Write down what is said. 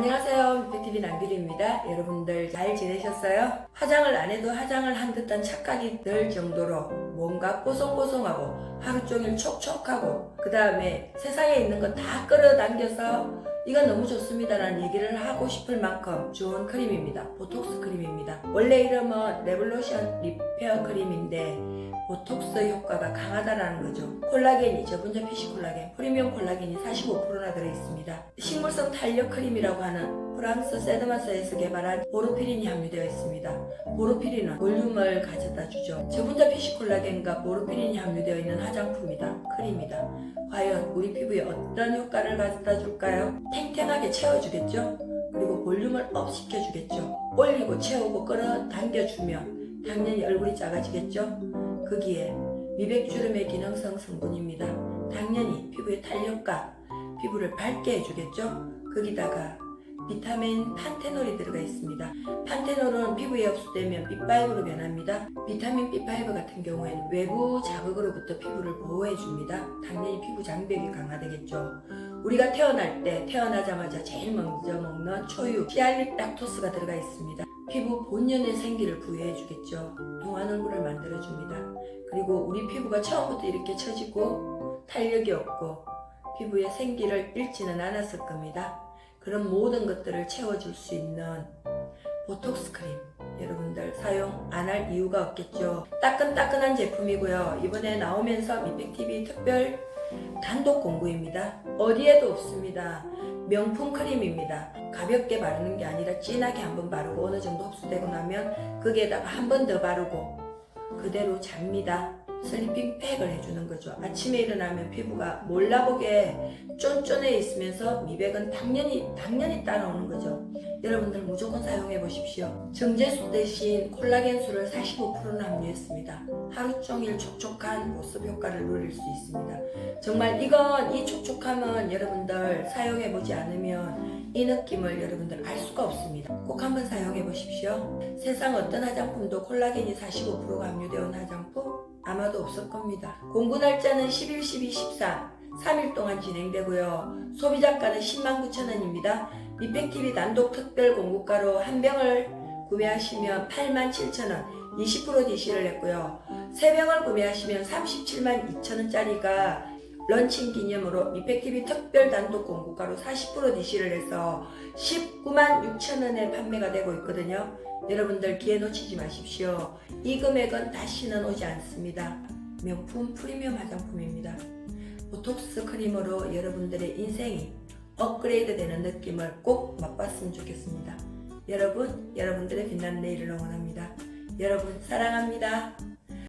안녕하세요. 뮤피TV 남길입니다. 여러분들 잘 지내셨어요? 화장을 안 해도 화장을 한 듯한 착각이 들 정도로 뭔가 뽀송뽀송하고 하루 종일 촉촉하고 그 다음에 세상에 있는 거 다 끌어당겨서 이건 너무 좋습니다라는 얘기를 하고 싶을 만큼 좋은 크림입니다. 보톡스 크림입니다. 원래 이름은 레볼루션 리페어 크림인데 보톡스 효과가 강하다라는 거죠. 콜라겐이 저분자 피시 콜라겐, 프리미엄 콜라겐이 45%나 들어있습니다. 식물성 탄력 크림이라고 하는 프랑스 세드마스에서 개발한 보르피린이 함유되어 있습니다. 보르피린은 볼륨을 가져다 주죠. 저분자 피시 콜라겐과 보르피린이 함유되어 있는 화장품이다. 크림이다. 과연 우리 피부에 어떤 효과를 가져다 줄까요? 탱탱하게 채워주겠죠? 그리고 볼륨을 업 시켜주겠죠? 올리고 채우고 끌어당겨주면 당연히 얼굴이 작아지겠죠? 거기에 미백주름의 기능성 성분입니다. 당연히 피부의 탄력과 피부를 밝게 해주겠죠? 거기다가 비타민 판테놀이 들어가 있습니다. 판테놀은 피부에 흡수되면 B5로 변합니다. 비타민 B5 같은 경우에는 외부 자극으로부터 피부를 보호해줍니다. 당연히 피부 장벽이 강화되겠죠. 우리가 태어날 때 태어나자마자 제일 먼저 먹는 초유, 히알릭 락토스가 들어가 있습니다. 피부 본연의 생기를 부여해주겠죠. 동안 얼굴을 만들어줍니다. 그리고 우리 피부가 처음부터 이렇게 처지고 탄력이 없고 피부의 생기를 잃지는 않았을 겁니다. 그런 모든 것들을 채워줄 수 있는 보톡스 크림 여러분들 사용 안 할 이유가 없겠죠. 따끈따끈한 제품이고요. 이번에 나오면서 미백TV 특별 단독 공구입니다. 어디에도 없습니다. 명품 크림입니다. 가볍게 바르는 게 아니라 진하게 한번 바르고 어느 정도 흡수되고 나면 거기에다가 한 번 더 바르고 그대로 잡니다. 슬리핑 팩을 해주는 거죠. 아침에 일어나면 피부가 몰라보게 쫀쫀해 있으면서 미백은 당연히 당연히 따라오는 거죠. 여러분들 무조건 사용해 보십시오. 정제수 대신 콜라겐수를 45%나 함유했습니다. 하루 종일 촉촉한 보습 효과를 누릴 수 있습니다. 정말 이건 이 촉촉함은 여러분들 사용해 보지 않으면 이 느낌을 여러분들 알 수가 없습니다. 꼭 한번 사용해 보십시오. 세상 어떤 화장품도 콜라겐이 45%가 함유되어 있는 화장품 아마도 없을 겁니다. 공구 날짜는 11, 12, 13, 3일 동안 진행되고요. 소비자가는 10만 9천 원입니다. 미백TV 단독 특별 공구가로 한 병을 구매하시면 8만 7천 원, 20% DC를 했고요. 세 병을 구매하시면 37만 2천 원짜리가 런칭 기념으로 미백TV 특별 단독 공구가로 40% DC를 해서 19만 6천 원에 판매가 되고 있거든요. 여러분들 기회 놓치지 마십시오. 이 금액은 다시는 오지 않습니다. 명품 프리미엄 화장품입니다. 보톡스 크림으로 여러분들의 인생이 업그레이드 되는 느낌을 꼭 맛봤으면 좋겠습니다. 여러분, 여러분들의 빛나는 내일을 응원합니다. 여러분, 사랑합니다.